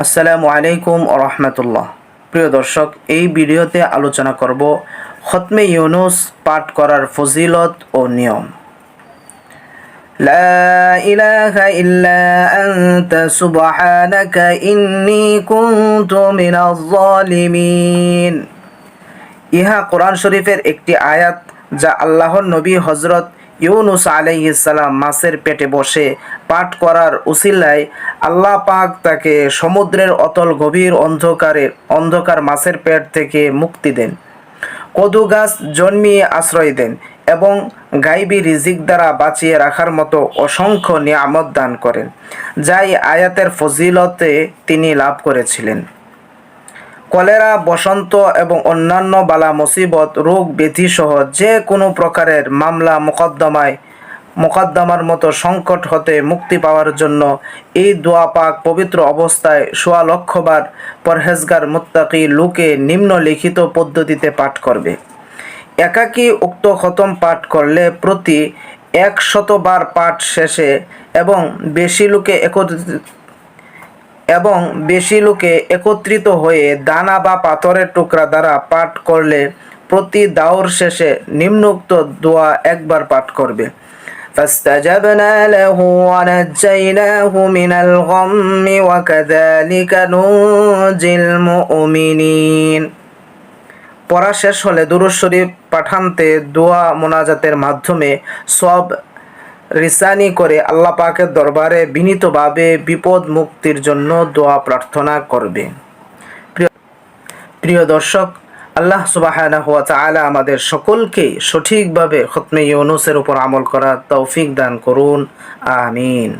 আসসালামু আলাইকুম ও রহমতুল্লাহ প্রিয় দর্শক এই ভিডিওতে আলোচনা করব খতমে ইউনুস পাঠ করার ফজিলত ও নিয়ম لا إله إلا أنت سبحانك إني كنت من الظالمين ইহা কোরআন শরীফের একটি আয়াত যা আল্লাহর নবী হজরত ইউনুস আলাইহিসাল্লাম মাছের পেটে বসে পাঠ করার উসিলায় আল্লাহ পাক তাকে সমুদ্রের অতল গভীর অন্ধকারে, অন্ধকার মাছের পেট থেকে মুক্তি দেন, কদু গাছ জন্মিয়ে আশ্রয় দেন এবং গাইবি রিজিক দ্বারা বাঁচিয়ে রাখার মতো অসংখ্য নিয়ামত দান করেন, যাই আয়াতের ফজিলতে তিনি লাভ করেছিলেন। কলেরা, বসন্ত এবং অন্যান্য বালা মুসিবত, রোগ ব্যাধি সহ যে কোনো প্রকারের মামলা মোকদ্দমায়, মোকদ্দমার মতো সংকট হতে মুক্তি পাওয়ার জন্য এই দোয়া পাক পবিত্র অবস্থায় সোয়া লক্ষবার পরহেজগার মুত্তাকি লোকে নিম্নলিখিত পদ্ধতিতে পাঠ করবে। একাকী উক্ত খতম পাঠ করলে প্রতি এক শতবার পাঠ শেষে এবং বেশি লোকে একত্রিত এবং বেশি লোকে একত্রিত হয়ে দানা বা পাথরের টুকরা দ্বারা পাঠ করলে প্রতি দাওর শেষে নিম্নোক্ত দোয়া একবার পাঠ করবে فاستجبنا له ونجيناه من الغم وكذلك ننجي المؤمنين পড়া শেষ হলে দুরুদ শরীফ পাঠান্তে দোয়া মোনাজাতের মাধ্যমে সব রিসানি করে আল্লাহ পাকের দরবারে বিনীতভাবে বিপদ মুক্তির জন্য দোয়া প্রার্থনা করবে। প্রিয় দর্শক, আল্লাহ সুবাহানা আমাদের সকলকে সঠিকভাবে খতমে ইউনুসের উপর আমল করার তৌফিক দান করুন। আমিন।